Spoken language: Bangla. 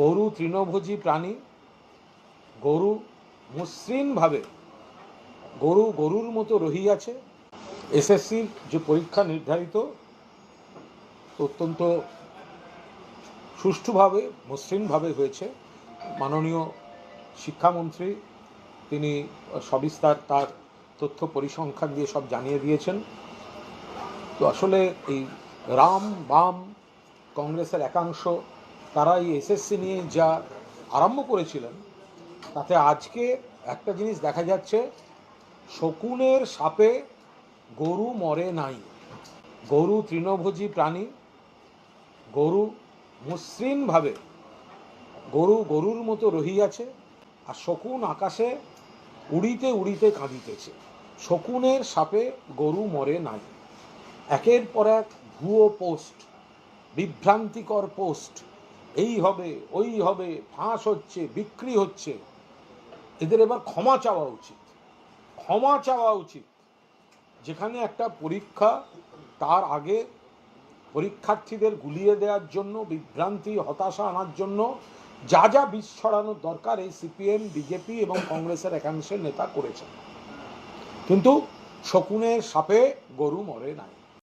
গরু তৃণভোজী প্রাণী, গরু মসৃণভাবে গরু গরুর মতো রহিয়াছে। এসএসসির যে পরীক্ষা নির্ধারিত অত্যন্ত সুষ্ঠুভাবে মসৃণভাবে হয়েছে। মাননীয় শিক্ষামন্ত্রী, তিনি সবিস্তার তার তথ্য পরিসংখ্যান দিয়ে সব জানিয়ে দিয়েছেন। তো আসলে এই রাম বাম কংগ্রেসের একাংশ তারা এই এসএসসি নিয়ে যা আরম্ভ করেছিলেন, তাতে আজকে একটা জিনিস দেখা যাচ্ছে, শকুনের সাপে গরু মরে নাই। গরু তৃণভোজী প্রাণী, গরু মসৃণভাবে, গরু গরুর মতো রহিয়াছে আর শকুন আকাশে উড়িতে উড়িতে কাঁদিতেছে। শকুনের সাপে গরু মরে নাই। একের পর এক ভুয়ো পোস্ট, বিভ্রান্তিকর পোস্ট এই হবে, ওই হবে, ফাঁস হচ্ছে, বিক্রি হচ্ছে। এদের এবার ক্ষমা চাওয়া উচিত। ক্ষমা চাওয়া উচিত। যেখানে একটা পরীক্ষা তার আগে পরীক্ষার্থীদের গুলিয়ে দেওয়ার জন্য, বিভ্রান্তি, হতাশা আনার জন্য যা যা বিষ ছড়ানোর দরকার এই সিপিএম, বিজেপি এবং কংগ্রেসের একাংশের নেতা করেছেন। কিন্তু শকুনের সাপে গরু মরে নাই।